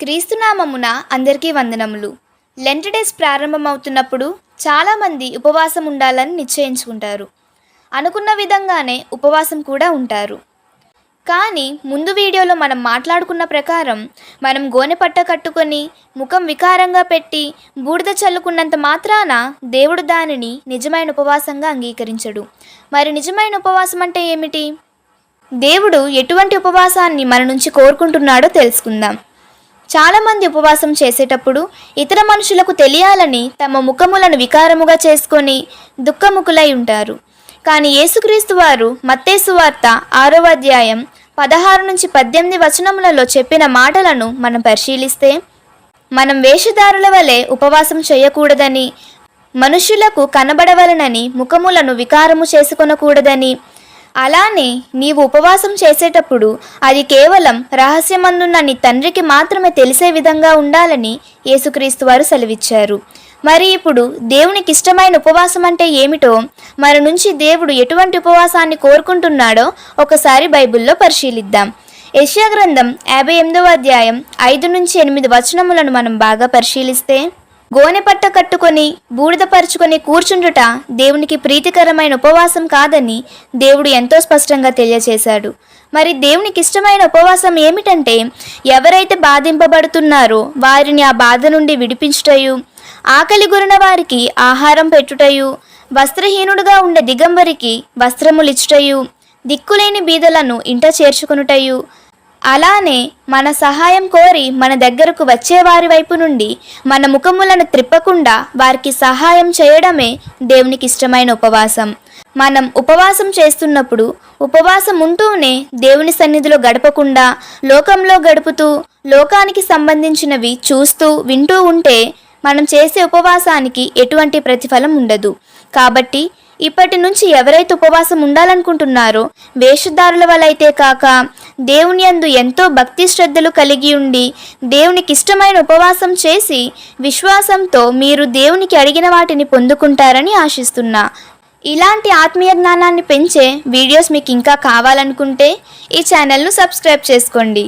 క్రీస్తునామమున అందరికీ వందనములు. Lent days ప్రారంభమవుతున్నప్పుడు చాలామంది ఉపవాసం ఉండాలని నిశ్చయించుకుంటారు. అనుకున్న విధంగానే ఉపవాసం కూడా ఉంటారు. కానీ ముందు వీడియోలో మనం మాట్లాడుకున్న ప్రకారం మనం గోనె పట్ట కట్టుకొని ముఖం వికారంగా పెట్టి బూడిద చల్లుకున్నంత మాత్రాన దేవుడు దానిని నిజమైన ఉపవాసంగా అంగీకరించడు. మరి నిజమైన ఉపవాసం అంటే ఏమిటి? దేవుడు ఎటువంటి ఉపవాసాన్ని మన నుంచి కోరుకుంటున్నాడో తెలుసుకుందాం. చాలామంది ఉపవాసం చేసేటప్పుడు ఇతర మనుషులకు తెలియాలని తమ ముఖములను వికారముగా చేసుకొని దుఃఖముఖులై ఉంటారు. కానీ యేసుక్రీస్తు వారు మత్తేసు వార్త ఆరో అధ్యాయం పదహారు నుంచి పద్దెనిమిది వచనములలో చెప్పిన మాటలను మనం పరిశీలిస్తే మనం వేషధారుల వలె ఉపవాసం చేయకూడదని మనుషులకు కనబడవలనని ముఖములను వికారము చేసుకొనకూడదని అలానే నీవు ఉపవాసం చేసేటప్పుడు అది కేవలం రహస్యమందున్న నీ తండ్రికి మాత్రమే తెలిసే విధంగా ఉండాలని యేసుక్రీస్తు వారు సెలవిచ్చారు. మరి ఇప్పుడు దేవునికి ఇష్టమైన ఉపవాసం అంటే ఏమిటో మన నుంచి దేవుడు ఎటువంటి ఉపవాసాన్ని కోరుకుంటున్నాడో ఒకసారి బైబిల్లో పరిశీలిద్దాం. యష్యా గ్రంథం యాభై ఎనిమిదవ అధ్యాయం ఐదు నుంచి ఎనిమిది వచనములను మనం బాగా పరిశీలిస్తే గోనెపట్ట కట్టుకొని బూడిదపరుచుకొని కూర్చుండుట దేవునికి ప్రీతికరమైన ఉపవాసం కాదని దేవుడు ఎంతో స్పష్టంగా తెలియచేశాడు. మరి దేవునికి ఇష్టమైన ఉపవాసం ఏమిటంటే ఎవరైతే బాధింపబడుతున్నారో వారిని ఆ బాధ నుండి విడిపించుటయు ఆకలి గురిన వారికి ఆహారం పెట్టుటయు వస్త్రహీనుడుగా ఉండే దిగంబరికి వస్త్రములిచ్చుటయు దిక్కులేని బీదలను ఇంట చేర్చుకొనుటయు అలానే మన సహాయం కోరి మన దగ్గరకు వచ్చే వారి వైపు నుండి మన ముఖములను త్రిప్పకుండా వారికి సహాయం చేయడమే దేవునికి ఇష్టమైన ఉపవాసం. మనం ఉపవాసం చేస్తున్నప్పుడు ఉపవాసం ఉంటూనే దేవుని సన్నిధిలో గడపకుండా లోకంలో గడుపుతూ లోకానికి సంబంధించినవి చూస్తూ వింటూ ఉంటే మనం చేసే ఉపవాసానికి ఎటువంటి ప్రతిఫలం ఉండదు. కాబట్టి ఇప్పటి నుంచి ఎవరైతే ఉపవాసం ఉండాలనుకుంటున్నారో వేషధారుల వలైతే కాక దేవుని యందు ఎంతో భక్తి శ్రద్ధలు కలిగి ఉండి దేవునికి ఇష్టమైన ఉపవాసం చేసి విశ్వాసంతో మీరు దేవునికి అడిగిన వాటిని పొందుకుంటారని ఆశిస్తున్నా. ఇలాంటి ఆత్మీయ జ్ఞానాన్ని పెంచే వీడియోస్ మీకు ఇంకా కావాలనుకుంటే ఈ ఛానల్ను సబ్స్క్రైబ్ చేసుకోండి.